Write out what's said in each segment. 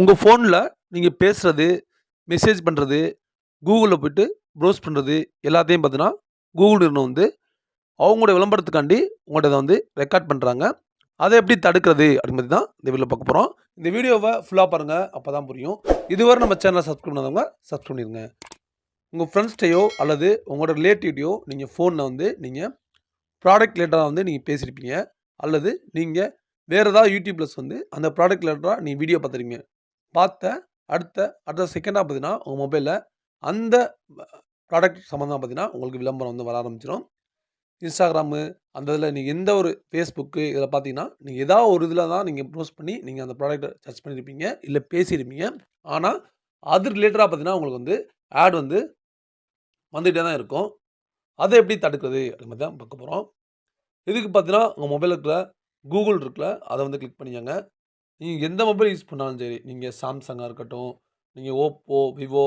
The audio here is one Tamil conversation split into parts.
உங்கள் ஃபோனில் நீங்கள் பேசுகிறது மெசேஜ் பண்ணுறது கூகுளில் போயிட்டு ப்ரௌஸ் பண்ணுறது எல்லாத்தையும் பார்த்தீங்கன்னா, கூகுள் நிறுவனம் வந்து அவங்களுடைய விளம்பரத்துக்காண்டி உங்கள்கிட்ட வந்து ரெக்கார்ட் பண்ணுறாங்க அதை எப்படி தடுக்கிறது அப்படின்னு பத்தி தான் இந்த வீடியோல பார்க்க போகிறோம் இந்த வீடியோவை ஃபுல்லாக பாருங்கள் அப்போ தான் புரியும். இதுவரை நம்ம சேனலை சப்ஸ்கிரைப் பண்ணாதவங்க சப்ஸ்கிரைப் பண்ணிருங்க. உங்கள் ஃப்ரெண்ட்ஸ்டையோ அல்லது உங்களோட ரிலேட்டிவ்டையோ நீங்கள் ஃபோனில் வந்து நீங்கள் ப்ராடக்ட் லேட்டராக வந்து நீங்கள் பேசியிருப்பீங்க. அல்லது நீங்கள் வேறு ஏதாவது யூடியூப் ப்ளஸ் வந்து அந்த ப்ராடக்ட் லேட்டராக நீங்கள் வீடியோ பார்த்துருப்பீங்க. பார்த்த அடுத்த அடுத்த செகண்டாக பார்த்தீங்கன்னா, உங்கள் மொபைலில் அந்த ப்ராடக்ட் சம்மந்தமா பார்த்தீங்கன்னா, உங்களுக்கு விளம்பரம் வந்து வர ஆரம்பிச்சிடும் இன்ஸ்டாகிராமு அந்த இதில் நீங்கள் எந்த ஒரு ஃபேஸ்புக்கு இதில் பார்த்தீங்கன்னா, நீங்கள் ஏதாவது ஒரு இதில் தான் நீங்கள் ப்ரோஸ் பண்ணி நீங்கள் அந்த ப்ராடக்ட்டை சர்ச் பண்ணியிருப்பீங்க. இல்லை பேசியிருப்பீங்க. ஆனால் அது ரிலேட்டடாக பார்த்தீங்கன்னா, உங்களுக்கு வந்து ஆட் வந்து வந்துகிட்டே தான் இருக்கும். அதை எப்படி தடுக்கிறது அப்படின்னு தான் பார்க்க போகிறோம் இதுக்கு பார்த்தீங்கன்னா, உங்கள் மொபைல்ல இருக்கிற இருக்குல்ல, அதை வந்து கிளிக் பண்ணிக்கோங்க நீங்கள் எந்த மொபைல் யூஸ் பண்ணாலும் சரி, நீங்கள் சாம்சங்காக இருக்கட்டும், நீங்கள் ஓப்போ விவோ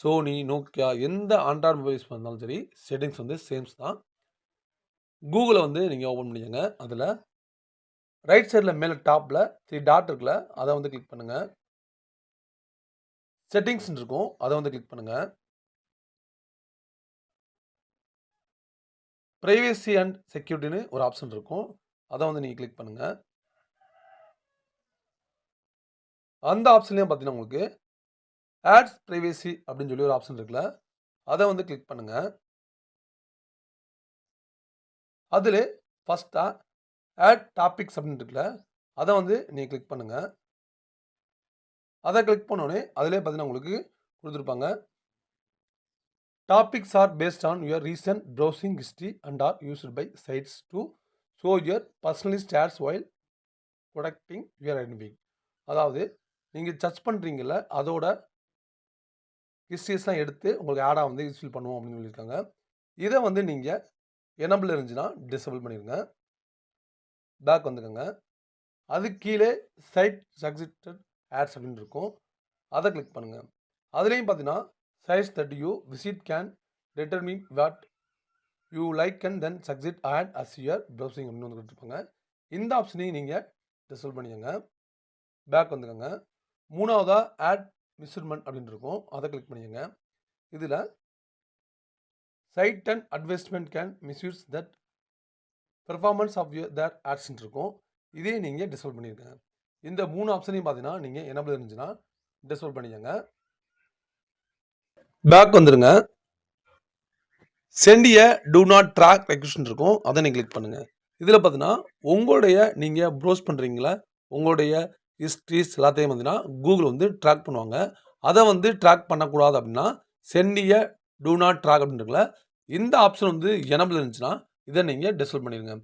சோனி நோக்கியா எந்த ஆண்ட்ராய்டு மொபைல் யூஸ் பண்ணாலும் சரி, செட்டிங்ஸ் வந்து சேம்ஸ் தான். கூகுளை வந்து நீங்கள் ஓப்பன் பண்ணிக்கோங்க அதில் ரைட் சைடில் மேலே டாப்பில் த்ரீ டாட் இருக்குல்ல, அதை வந்து கிளிக் பண்ணுங்கள் செட்டிங்ஸ்ன்னு இருக்கும். அதை வந்து கிளிக் பண்ணுங்கள் ப்ரைவேசி அண்ட் செக்யூரிட்டின்னு ஒரு ஆப்ஷன் இருக்கும். அதை வந்து நீங்கள் கிளிக் பண்ணுங்கள் அந்த ஆப்ஷன்லேயும் பார்த்தீங்கன்னா, உங்களுக்கு ஆட்ஸ் ப்ரைவேசி அப்படின்னு சொல்லி ஒரு ஆப்ஷன் இருக்குல்ல, அதை வந்து கிளிக் பண்ணுங்க. அதில் ஃபஸ்ட்டாக ஆட் டாபிக்ஸ் அப்படின்னு இருக்குல்ல, அதை வந்து நீங்கள் கிளிக் பண்ணுங்க. அதை கிளிக் பண்ணோடனே அதிலே பார்த்தீங்கன்னா, உங்களுக்கு கொடுத்துருப்பாங்க topics are based on your recent browsing history and are used by sites to show your personalised ads while protecting your identity. அதாவது நீங்கள் சர்ச் பண்ணுறீங்கள அதோட ஹிஸ்ட்ரிஸ்லாம் எடுத்து உங்களுக்கு ஆடாக வந்து யூஸ்ஃபுல் பண்ணுவோம் அப்படின்னு சொல்லியிருக்காங்க. இதை வந்து நீங்கள் எனபிள் இருந்துச்சுன்னா டிசபிள் பண்ணிடுங்க பேக் வந்துக்கோங்க. அதுக்கு கீழே சைட் சக்சிட்டட் ஆட்ஸ் அப்படின்னு இருக்கும். அதை கிளிக் பண்ணுங்கள் அதுலேயும் பார்த்தீங்கன்னா, size that you visit can determine what you like and then suggest ad as your browsing அப்படின்னு வந்து கொடுத்துருப்பாங்க. இந்த ஆப்ஷனையும் நீங்கள் டிசபிள் பண்ணிக்கோங்க. பேக் வந்துக்கோங்க. மூணாவதாக ஆட் மிஸ்மெண்ட் அப்படின்னு இருக்கும். அதை கிளிக் பண்ணிக்கங்க. இதில் site and advertisement can misuse that performance of you their ஆட்ஸ்ன்னு இருக்கும். இதே நீங்கள் டிசேபிள் பண்ணியிருக்கேன் இந்த மூணு ஆப்ஷனையும் பார்த்தீங்கன்னா, நீங்க எனபிள் இருந்துச்சுன்னா டிசேபிள் பண்ணிக்கங்க. பேக் வந்துடுங்க send do not track request இருக்கும். அதை நீங்கள் கிளிக் பண்ணுங்கள் இதில் பார்த்தீங்கன்னா, உங்களுடைய நீங்கள் ப்ரௌஸ் பண்ணுறீங்களா உங்களுடைய ஹிஸ்ட்ரிஸ் எல்லாத்தையும் பார்த்தீங்கன்னா, கூகுள் வந்து ட்ராக் பண்ணுவாங்க. அதை வந்து ட்ராக் பண்ணக்கூடாது அப்படின்னா, சென்ட் டூ நாட் ட்ராக் அப்படின்றதுல இந்த ஆப்ஷன் வந்து எனபிள் இருந்துச்சுன்னா, இதை நீங்கள் டிசல் பண்ணிடுங்க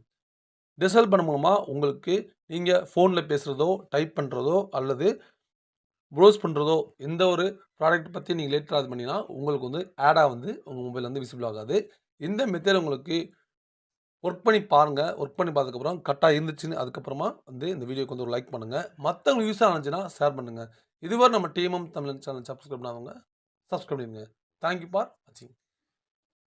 டிசல் பண்ண மூலமாக உங்களுக்கு நீங்கள் ஃபோனில் பேசுகிறதோ டைப் பண்ணுறதோ அல்லது ப்ரௌஸ் பண்ணுறதோ எந்த ஒரு ப்ராடக்ட் பற்றி நீங்கள் லேட்டராக இது பண்ணிங்கன்னா உங்களுக்கு வந்து ஆடாக வந்து உங்கள் மொபைல் வந்து விசிபிள் ஆகாது. இந்த மெத்தேட் உங்களுக்கு ஒர்க் பண்ணி பாருங்க. ஒர்க் பண்ணி பார்த்ததுக்கப்புறம் கரெக்டாக இருந்துச்சுன்னு அதுக்கப்புறமா வந்து இந்த வீடியோக்கு வந்து ஒரு லைக் பண்ணுங்கள் மற்றவங்களுக்கு யூஸாக இருந்துச்சுன்னா ஷேர் பண்ணுங்கள் இதுவரை நம்ம டிஎம்எம் தமிழ் சேனல் சப்ஸ்கிரைப் பண்ணாதவங்க சப்ஸ்கிரைப் பண்ணிடுங்க தேங்க் யூ ஃபார் வாட்சிங்.